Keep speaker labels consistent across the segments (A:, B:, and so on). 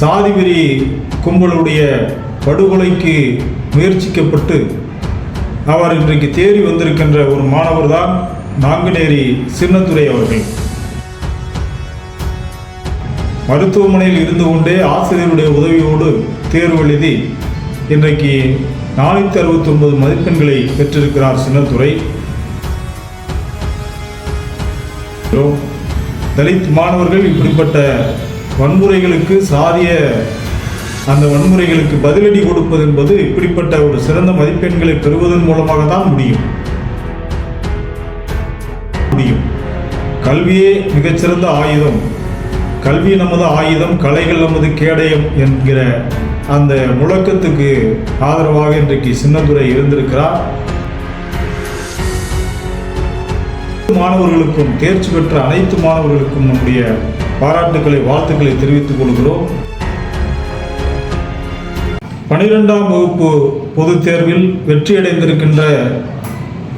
A: சாதிவெறி கும்பலுடைய படுகொலைக்கு முயற்சிக்கப்பட்டு அவர் இன்றைக்கு தேறி வந்திருக்கின்ற ஒரு மாணவர் தான் நாங்குநேரி சின்னத்துறை அவர்கள். மருத்துவமனையில் இருந்து கொண்டே ஆசிரியருடைய உதவியோடு தேர்வு எழுதி இன்றைக்கு நானூற்றி அறுபத்தி ஒன்பது மதிப்பெண்களை பெற்றிருக்கிறார் சின்னத்துறை தலித் மாணவர்கள் இப்படிப்பட்ட வன்முறைகளுக்கு சாரிய அந்த வன்முறைகளுக்கு பதிலடி கொடுப்பது என்பது இப்படிப்பட்ட ஒரு சிறந்த மதிப்பெண்களை பெறுவதன் மூலமாக தான் முடியும். முடியும். கல்வியே மிகச்சிறந்த ஆயுதம். கல்வி நமது ஆயுதம் கலைகள் நமது கேடயம் என்கிற அந்த முழக்கத்துக்கு ஆதரவாக இன்றைக்கு சின்னதுரை இருந்திருக்கிறார். மாணவர்களுக்கும் தேர்ச்சி பெற்ற அனைத்து மாணவர்களுக்கும் நம்முடைய பாராட்டுக்களை வாழ்த்துக்களை தெரிவித்துக் கொள்கிறோம். பனிரெண்டாம் வகுப்பு பொதுத் தேர்வில் வெற்றியடைந்திருக்கின்ற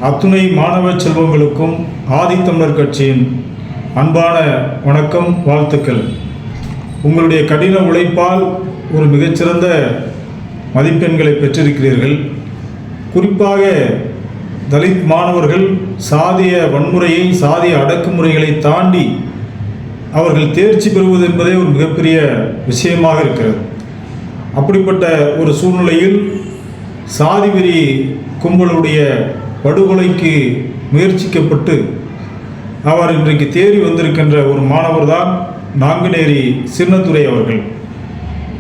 A: அத்துணை மாணவ செல்வங்களுக்கும் ஆதித்தமிழர் கட்சியின் அன்பான வணக்கம் வாழ்த்துக்கள். உங்களுடைய கடின உழைப்பால் ஒரு மிகச்சிறந்த மதிப்பெண்களை பெற்றிருக்கிறீர்கள். குறிப்பாக தலித் மாணவர்கள் சாதிய வன்முறையை சாதிய அடக்குமுறைகளை தாண்டி அவர்கள் தேர்ச்சி பெறுவது என்பதே ஒரு மிகப்பெரிய விஷயமாக இருக்கிறது. அப்படிப்பட்ட ஒரு சூழ்நிலையில் சாதிவெறி கும்பலுடைய படுகொலைக்கு முயற்சிக்கப்பட்டு அவர் இன்றைக்கு தேறி வந்திருக்கின்ற ஒரு மாணவர் தான் நாங்குநேரி சின்னத்துறை அவர்கள்.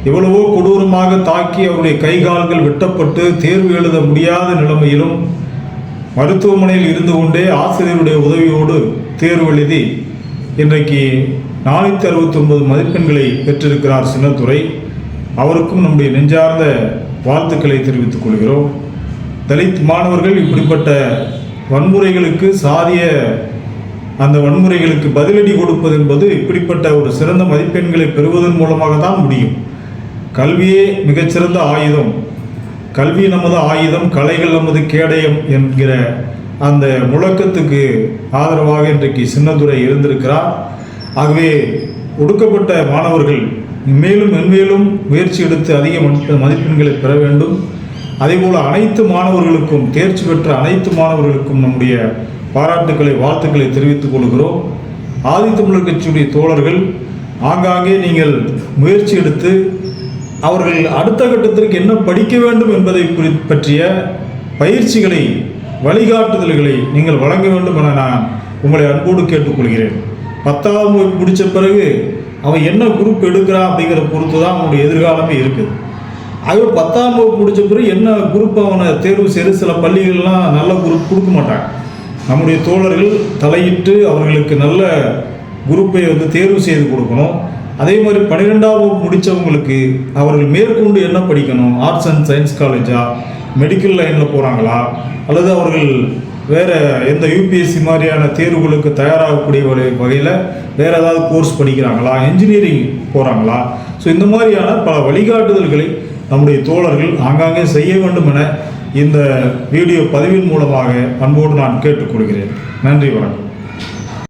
A: எவ்வளவோ கொடூரமாக தாக்கி அவருடைய கைகால்கள் வெட்டப்பட்டு தேர்வு எழுத முடியாத நிலைமையிலும் மருத்துவமனையில் இருந்து கொண்டே ஆசிரியருடைய உதவியோடு தேர்வு எழுதி இன்றைக்கு நானூற்றி அறுபத்தி ஒன்பது மதிப்பெண்களை பெற்றிருக்கிறார் சின்னத்துறை. அவருக்கும் நம்முடைய நெஞ்சார்ந்த வாழ்த்துக்களை தெரிவித்துக் கொள்கிறோம். தலித் மாணவர்கள் இப்படிப்பட்ட வன்முறைகளுக்கு சாதிய அந்த வன்முறைகளுக்கு பதிலடி கொடுப்பது என்பது இப்படிப்பட்ட ஒரு சிறந்த மதிப்பெண்களை பெறுவதன் மூலமாக தான் முடியும். கல்வியே மிகச்சிறந்த ஆயுதம். கல்வி நமது ஆயுதம் கலைகள் நமது கேடயம் என்கிற அந்த முழக்கத்துக்கு ஆதரவாக இன்றைக்கு சின்னதுரை இருந்திருக்கிறார். ஆகவே ஒடுக்கப்பட்ட மாணவர்கள் மேலும் மென்மேலும் முயற்சி எடுத்து அதிக மதிப்பெண்களை பெற வேண்டும். அதேபோல் அனைத்து மாணவர்களுக்கும் தேர்ச்சி பெற்ற அனைத்து மாணவர்களுக்கும் நம்முடைய பாராட்டுக்களை வாழ்த்துக்களை தெரிவித்துக் கொள்கிறோம். ஆதித்தமிழர் கட்சியுடைய தோழர்கள் ஆங்காங்கே நீங்கள் முயற்சி எடுத்து அவர்கள் அடுத்த கட்டத்திற்கு என்ன படிக்க வேண்டும் என்பதை குறி பற்றிய பயிற்சிகளை வழிகாட்டுதல்களை நீங்கள் வழங்க வேண்டும் என நான் உங்களை அன்போடு கேட்டுக்கொள்கிறேன். பத்தாம் வகுப்பு முடித்த பிறகு அவன் என்ன குரூப் எடுக்கிறான் அப்படிங்கிற பொறுத்து தான் அவனுடைய எதிர்காலமே இருக்குது. ஆகவே பத்தாம் வகுப்பு முடித்த பிறகு என்ன குரூப் அவனை தேர்வு செய்து சில பள்ளிகள்லாம் நல்ல குரூப் கொடுக்க மாட்டாங்க. நம்முடைய தோழர்கள் தலையிட்டு அவர்களுக்கு நல்ல குரூப்பை வந்து தேர்வு செய்து கொடுக்கணும். அதே மாதிரி பன்னிரெண்டாம் வகுப்பு முடித்தவங்களுக்கு அவர்கள் மேற்கொண்டு என்ன படிக்கணும்? ஆர்ட்ஸ் அண்ட் சயின்ஸ் காலேஜா மெடிக்கல் லைனில் போகிறாங்களா அல்லது அவர்கள் வேறு எந்த யூபிஎஸ்சி மாதிரியான தேர்வுகளுக்கு தயாராகக்கூடிய ஒரு வகையில் வேறு ஏதாவது கோர்ஸ் படிக்கிறாங்களா? இன்ஜினியரிங் போகிறாங்களா ஸோ இந்த மாதிரியான பல வழிகாட்டுதல்களை நம்முடைய தோழர்கள் ஆங்காங்கே செய்ய வேண்டும் என இந்த வீடியோ பதிவின் மூலமாக அன்போடு நான் கேட்டுக்கொள்கிறேன். நன்றி வணக்கம்.